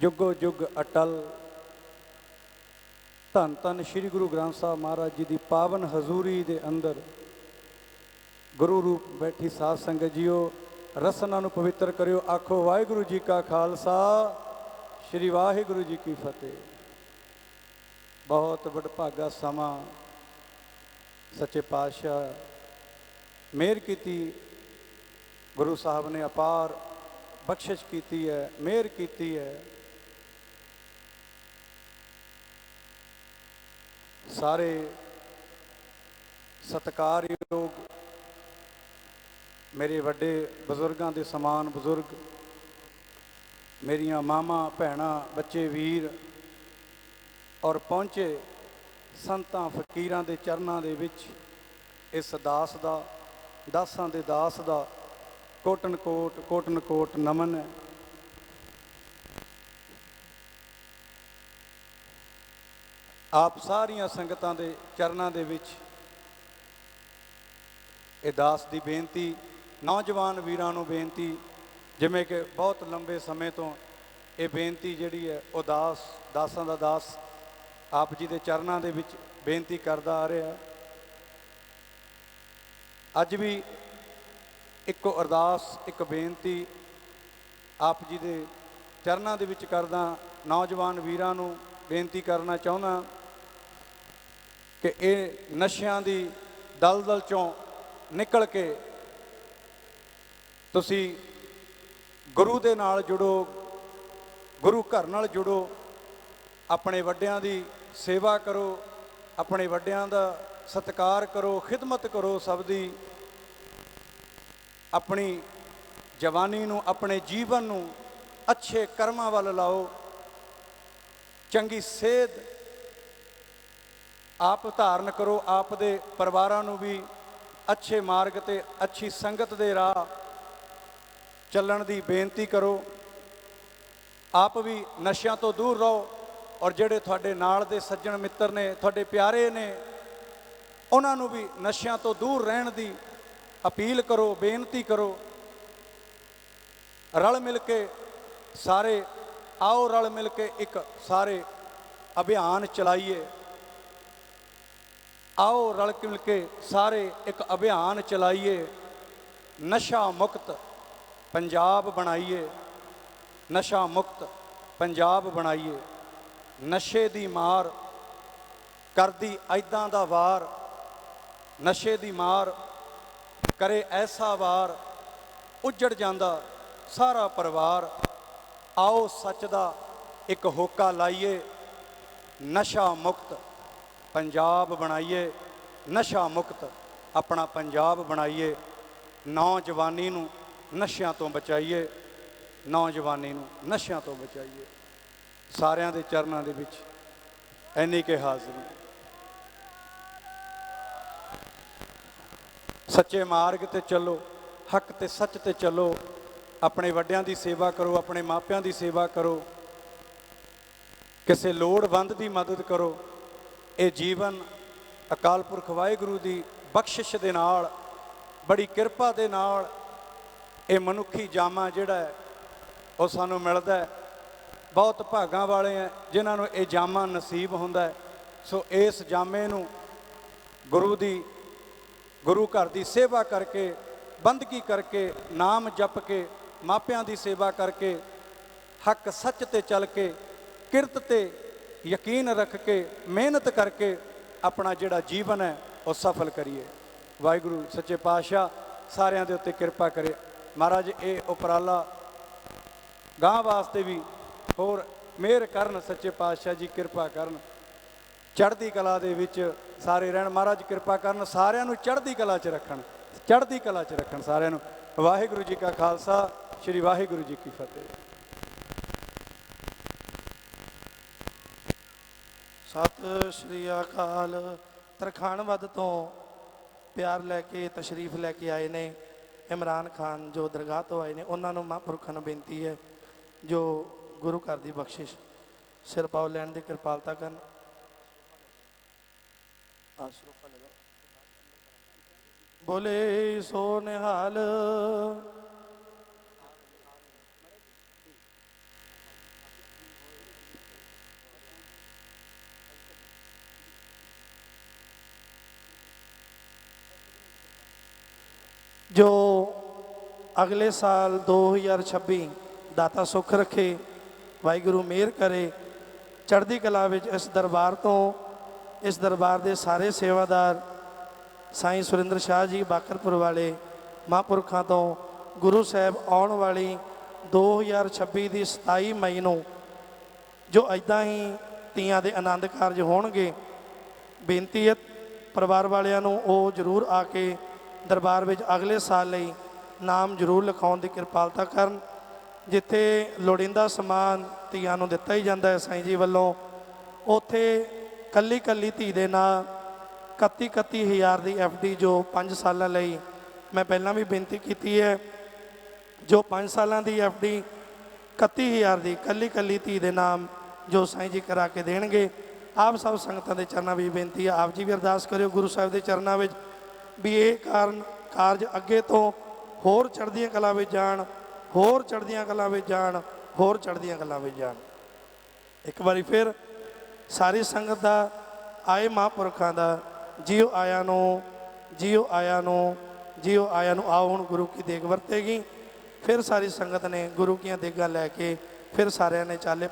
ਜੁਗੋ ਜੁਗ ਅਟਲ। ਧੰਨ ਧੰਨ ਸ੍ਰੀ ਗੁਰੂ ਗ੍ਰੰਥ ਸਾਹਿਬ ਮਹਾਰਾਜ ਜੀ ਦੀ ਪਾਵਨ ਹਜ਼ੂਰੀ ਦੇ ਅੰਦਰ। ਗੁਰੂ ਰੂਪ ਬੈਠੀ ਸਾਧ ਸੰਗਤ ਜੀਓ, ਰਸਨਾ ਨੂੰ ਪਵਿੱਤਰ ਕਰਿਓ, ਆਖੋ, ਵਾਹਿਗੁਰੂ ਜੀ ਕਾ ਖਾਲਸਾ, ਸ੍ਰੀ ਵਾਹਿਗੁਰੂ ਜੀ ਕੀ ਫਤਿਹ। ਬਹੁਤ ਵਡਭਾਗਾ ਸਮਾਂ ਸੱਚੇ ਪਾਤਸ਼ਾਹ ਮਿਹਰ ਕੀਤੀ। ਗੁਰੂ ਸਾਹਿਬ ਨੇ ਅਪਾਰ ਬਖਸ਼ਿਸ਼ ਕੀਤੀ ਹੈ ਮਿਹਰ ਕੀਤੀ ਹੈ। ਸਾਰੇ ਸਤਿਕਾਰਯੋਗ ਮੇਰੇ ਵੱਡੇ ਬਜ਼ੁਰਗਾਂ ਦੇ ਸਮਾਨ ਬਜ਼ੁਰਗ, ਮੇਰੀਆਂ ਮਾਮਾ, ਭੈਣਾਂ, ਬੱਚੇ, ਵੀਰ ਔਰ ਪਹੁੰਚੇ ਸੰਤਾਂ ਫਕੀਰਾਂ ਦੇ ਚਰਨਾਂ ਦੇ ਵਿੱਚ ਇਸ ਦਾਸ ਦਾ, ਦਾਸਾਂ ਦੇ ਦਾਸ ਦਾ ਕੋਟਨ ਕੋਟ ਕੋਟਨ ਕੋਟ ਨਮਨ ਹੈ। ਆਪ ਸਾਰੀਆਂ ਸੰਗਤਾਂ ਦੇ ਚਰਨਾਂ ਦੇ ਵਿੱਚ ਇਹ ਦਾਸ ਦੀ ਬੇਨਤੀ, ਨੌਜਵਾਨ ਵੀਰਾਂ ਨੂੰ ਬੇਨਤੀ, ਜਿਵੇਂ ਕਿ ਬਹੁਤ ਲੰਬੇ ਸਮੇਂ ਤੋਂ ਇਹ ਬੇਨਤੀ ਜਿਹੜੀ ਹੈ, ਉਹ ਦਾਸ, ਦਾਸਾਂ ਦਾ ਦਾਸ ਆਪ ਜੀ ਦੇ ਚਰਨਾਂ ਦੇ ਵਿੱਚ ਬੇਨਤੀ ਕਰਦਾ ਆ ਰਿਹਾ। ਅੱਜ ਵੀ ਇੱਕੋ ਅਰਦਾਸ, ਇੱਕ ਬੇਨਤੀ ਆਪ ਜੀ ਦੇ ਚਰਨਾਂ ਦੇ ਵਿੱਚ ਕਰਦਾ, ਨੌਜਵਾਨ ਵੀਰਾਂ ਨੂੰ ਬੇਨਤੀ ਕਰਨਾ ਚਾਹੁੰਦਾ। ਕਿ ਇਹ ਨਸ਼ਿਆਂ ਦੀ ਦਲਦਲ ਚੋਂ ਨਿਕਲ ਕੇ ਤੁਸੀਂ ਗੁਰੂ ਦੇ ਨਾਲ ਜੁੜੋ, ਗੁਰੂ ਘਰ ਨਾਲ ਜੁੜੋ, ਆਪਣੇ ਵੱਡਿਆਂ ਦੀ ਸੇਵਾ ਕਰੋ, ਆਪਣੇ ਵੱਡਿਆਂ ਦਾ ਸਤਿਕਾਰ ਕਰੋ, ਖਿਦਮਤ ਕਰੋ ਸਭ ਦੀ, ਆਪਣੀ ਜਵਾਨੀ ਨੂੰ, ਆਪਣੇ ਜੀਵਨ ਨੂੰ ਅੱਛੇ ਕਰਮਾਂ ਵੱਲ ਲਾਓ, ਚੰਗੀ ਸੇਧ ਆਪ ਧਾਰਨ ਕਰੋ, ਆਪ ਦੇ ਪਰਿਵਾਰਾਂ ਨੂੰ ਵੀ ਅੱਛੇ ਮਾਰਗ ਤੇ ਅੱਛੀ ਸੰਗਤ ਦੇ ਰਾਹ ਚੱਲਣ ਦੀ ਬੇਨਤੀ ਕਰੋ। ਆਪ ਵੀ ਨਸ਼ਿਆਂ ਤੋਂ ਦੂਰ ਰਹੋ ਔਰ ਜਿਹੜੇ ਤੁਹਾਡੇ ਨਾਲ ਦੇ ਸੱਜਣ ਮਿੱਤਰ ਨੇ, ਤੁਹਾਡੇ ਪਿਆਰੇ ਨੇ, ਉਹਨਾਂ ਨੂੰ ਵੀ ਨਸ਼ਿਆਂ ਤੋਂ ਦੂਰ ਰਹਿਣ ਦੀ ਅਪੀਲ ਕਰੋ, ਬੇਨਤੀ ਕਰੋ। ਰਲ ਮਿਲ ਕੇ ਸਾਰੇ, ਆਓ ਰਲ ਮਿਲ ਕੇ ਇੱਕ ਸਾਰੇ ਅਭਿਆਨ ਚਲਾਈਏ। ਆਓ ਰਲ ਮਿਲ ਕੇ ਸਾਰੇ ਇੱਕ ਅਭਿਆਨ ਚਲਾਈਏ, ਨਸ਼ਾ ਮੁਕਤ ਪੰਜਾਬ ਬਣਾਈਏ, ਨਸ਼ਾ ਮੁਕਤ ਪੰਜਾਬ ਬਣਾਈਏ। ਨਸ਼ੇ ਦੀ ਮਾਰ ਕਰਦੀ ਐਦਾਂ ਦਾ ਵਾਰ, ਨਸ਼ੇ ਦੀ ਮਾਰ ਕਰੇ ਐਸਾ ਵਾਰ, ਉੱਜੜ ਜਾਂਦਾ ਸਾਰਾ ਪਰਿਵਾਰ। ਆਓ ਸੱਚ ਦਾ ਇੱਕ ਹੋਕਾ ਲਾਈਏ, ਨਸ਼ਾ ਮੁਕਤ ਪੰਜਾਬ ਬਣਾਈਏ, ਨਸ਼ਾ ਮੁਕਤ ਆਪਣਾ ਪੰਜਾਬ ਬਣਾਈਏ, ਨੌਜਵਾਨੀ ਨੂੰ ਨਸ਼ਿਆਂ ਤੋਂ ਬਚਾਈਏ, ਨੌਜਵਾਨੀ ਨੂੰ ਨਸ਼ਿਆਂ ਤੋਂ ਬਚਾਈਏ। ਸਾਰਿਆਂ ਦੇ ਚਰਨਾਂ ਦੇ ਵਿੱਚ ਐਨੀ ਕੇ ਹਾਜ਼ਰੀ। ਸੱਚੇ ਮਾਰਗ ਤੇ ਚੱਲੋ, ਹੱਕ ਤੇ ਸੱਚ ਤੇ ਚੱਲੋ, ਆਪਣੇ ਵੱਡਿਆਂ ਦੀ ਸੇਵਾ ਕਰੋ, ਆਪਣੇ ਮਾਪਿਆਂ ਦੀ ਸੇਵਾ ਕਰੋ। ਕਿਸੇ ਲੋੜਵੰਦ ਦੀ ਮਦਦ ਕਰੋ। ਇਹ ਜੀਵਨ ਅਕਾਲ ਪੁਰਖ ਵਾਹਿਗੁਰੂ ਦੀ ਬਖਸ਼ਿਸ਼ ਦੇ ਨਾਲ, ਬੜੀ ਕਿਰਪਾ ਦੇ ਨਾਲ ਇਹ ਮਨੁੱਖੀ ਜਾਮਾ ਜਿਹੜਾ ਹੈ, ਉਹ ਸਾਨੂੰ ਮਿਲਦਾ ਹੈ। ਬਹੁਤ ਭਾਗਾਂ ਵਾਲੇ ਆ ਜਿਨ੍ਹਾਂ ਨੂੰ ਇਹ ਜਾਮਾ ਨਸੀਬ ਹੁੰਦਾ ਹੈ। ਸੋ ਇਸ ਜਾਮੇ ਨੂੰ ਗੁਰੂ ਦੀ, ਗੁਰੂ ਘਰ ਦੀ ਸੇਵਾ ਕਰਕੇ, ਬੰਦਗੀ ਕਰਕੇ, ਨਾਮ ਜਪ ਕੇ, ਮਾਪਿਆਂ ਦੀ ਸੇਵਾ ਕਰਕੇ, ਹੱਕ ਸੱਚ ਤੇ ਚੱਲ ਕੇ, ਕਿਰਤ ਤੇ ਯਕੀਨ ਰੱਖ ਕੇ, ਮਿਹਨਤ ਕਰਕੇ ਆਪਣਾ ਜਿਹੜਾ ਜੀਵਨ ਹੈ, ਉਹ ਸਫਲ ਕਰੀਏ। ਵਾਹਿਗੁਰੂ ਸੱਚੇ ਪਾਤਸ਼ਾਹ, ਸਾਰਿਆਂ ਦੇ ਉੱਤੇ ਕਿਰਪਾ ਕਰੇ। ਮਹਾਰਾਜ, ਇਹ ਉਪਰਾਲਾ ਗਾਂ ਵਾਸਤੇ ਵੀ ਹੋਰ ਮਿਹਰ ਕਰਨ, ਸੱਚੇ ਪਾਤਸ਼ਾਹ ਜੀ ਕਿਰਪਾ ਕਰਨ। ਚੜ੍ਹਦੀ ਕਲਾ ਦੇ ਵਿੱਚ ਸਾਰੇ ਰਹਿਣ। ਮਹਾਰਾਜ, ਕਿਰਪਾ ਕਰਨ, ਸਾਰਿਆਂ ਨੂੰ ਚੜ੍ਹਦੀ ਕਲਾ 'ਚ ਰੱਖਣ। ਚੜ੍ਹਦੀ ਕਲਾ 'ਚ ਰੱਖਣ ਸਾਰਿਆਂ ਨੂੰ। ਵਾਹਿਗੁਰੂ ਜੀ ਕਾ ਖਾਲਸਾ, ਸ੍ਰੀ ਵਾਹਿਗੁਰੂ ਜੀ ਕੀ ਫਤਿਹ। ਸਤਿ ਸ਼੍ਰੀ ਅਕਾਲ। ਤਰਖਾਣ ਵੱਧ ਤੋਂ ਪਿਆਰ ਲੈ ਕੇ, ਤਸ਼ਰੀਫ ਲੈ ਕੇ ਆਏ ਨੇ। ਇਮਰਾਨ ਖਾਨ ਜੋ ਦਰਗਾਹ ਤੋਂ ਆਏ ਨੇ, ਉਹਨਾਂ ਨੂੰ ਮਹਾਂਪੁਰਖਾਂ ਨੂੰ ਬੇਨਤੀ ਹੈ, ਜੋ ਗੁਰੂ ਘਰ ਦੀ ਬਖਸ਼ਿਸ਼, ਸਿਰ ਪਾਉ ਲੈਣ ਦੀ ਕਿਰਪਾਲਤਾ ਕਰਨ। ਆਸ਼ਰੋਪਾ ਬੋਲੇ ਸੋ ਨਿਹਾਲ ਜੋ ਅਗਲੇ ਸਾਲ 2026 ਦਾਤਾ ਸੁੱਖ ਰੱਖੇ, ਵਾਹਿਗੁਰੂ ਮਿਹਰ ਕਰੇ, ਚੜ੍ਹਦੀ ਕਲਾ ਵਿੱਚ ਇਸ ਦਰਬਾਰ ਤੋਂ, ਇਸ ਦਰਬਾਰ ਦੇ ਸਾਰੇ ਸੇਵਾਦਾਰ, ਸਾਈਂ ਸੁਰਿੰਦਰ ਸ਼ਾਹ ਜੀ, ਬਾਕਰਪੁਰ ਵਾਲੇ ਮਹਾਂਪੁਰਖਾਂ ਤੋਂ ਗੁਰੂ ਸਾਹਿਬ ਆਉਣ ਵਾਲੀ 2026 ਦੀ 27 ਮਈ ਨੂੰ ਜੋ ਐਦਾਂ ਹੀ ਤੀਆਂ ਦੇ ਆਨੰਦ ਕਾਰਜ ਹੋਣਗੇ, ਬੇਨਤੀ ਹੈ ਪਰਿਵਾਰ ਵਾਲਿਆਂ ਨੂੰ ਉਹ ਜ਼ਰੂਰ ਆ ਕੇ ਦਰਬਾਰ ਵਿੱਚ ਅਗਲੇ ਸਾਲ ਲਈ ਨਾਮ ਜ਼ਰੂਰ ਲਿਖਾਉਣ ਦੀ ਕਿਰਪਾਲਤਾ ਕਰਨ, ਜਿੱਥੇ ਲੋੜੀਂਦਾ ਸਮਾਨ ਧੀਆਂ ਨੂੰ ਦਿੱਤਾ ਹੀ ਜਾਂਦਾ ਹੈ ਸਾਈਂ ਜੀ ਵੱਲੋਂ, ਉੱਥੇ ਕੱਲੀ ਕੱਲੀ ਧੀ ਦੇ ਨਾਂ 31 31 ਹਜ਼ਾਰ ਦੀ ਡੀ ਜੋ 5 ਸਾਲਾਂ ਲਈ ਮੈਂ ਪਹਿਲਾਂ ਵੀ ਬੇਨਤੀ ਕੀਤੀ ਹੈ, ਜੋ 5 ਸਾਲਾਂ ਦੀ ਡੀ 31000 ਦੀ ਕੱਲੀ ਕੱਲੀ ਧੀ ਦੇ ਨਾਮ ਜੋ ਸਾਈਂ ਜੀ ਕਰਾ ਕੇ ਦੇਣਗੇ, ਆਪ ਸਭ ਸੰਗਤਾਂ ਦੇ ਚਰਨਾਂ ਵਿੱਚ ਬੇਨਤੀ ਹੈ, ਆਪ ਜੀ ਵੀ ਅਰਦਾਸ ਕਰਿਓ ਗੁਰੂ ਸਾਹਿਬ ਦੇ ਚਰਨਾਂ ਵਿੱਚ ਵੀ ਇਹ ਕਾਰਨ ਕਾਰਜ ਅੱਗੇ ਤੋਂ ਹੋਰ ਚੜ੍ਹਦੀਆਂ ਕਲਾ ਵਿੱਚ ਜਾਣ, ਹੋਰ ਚੜ੍ਹਦੀਆਂ ਕਲਾ ਵਿੱਚ ਜਾਣ, ਹੋਰ ਚੜ੍ਹਦੀਆਂ ਕਲਾ ਵਿੱਚ ਜਾਣ। ਇੱਕ ਵਾਰੀ ਫਿਰ ਸਾਰੀ ਸੰਗਤ ਦਾ, ਆਏ ਮਹਾਂਪੁਰਖਾਂ ਦਾ, ਜੀਓ ਆਇਆਂ ਨੂੰ, ਜੀਓ ਆਇਆਂ ਨੂੰ, ਜੀਓ ਆਇਆਂ ਨੂੰ ਆਓ ਹੁਣ ਗੁਰੂ ਕੀ ਦੇਗ ਵਰਤੇਗੀ। ਫਿਰ ਸਾਰੀ ਸੰਗਤ ਨੇ ਗੁਰੂ ਕੀਆਂ ਦੇਗਾਂ ਲੈ ਕੇ ਫਿਰ ਸਾਰਿਆਂ ਨੇ ਚਾਲੇ ਪਾ-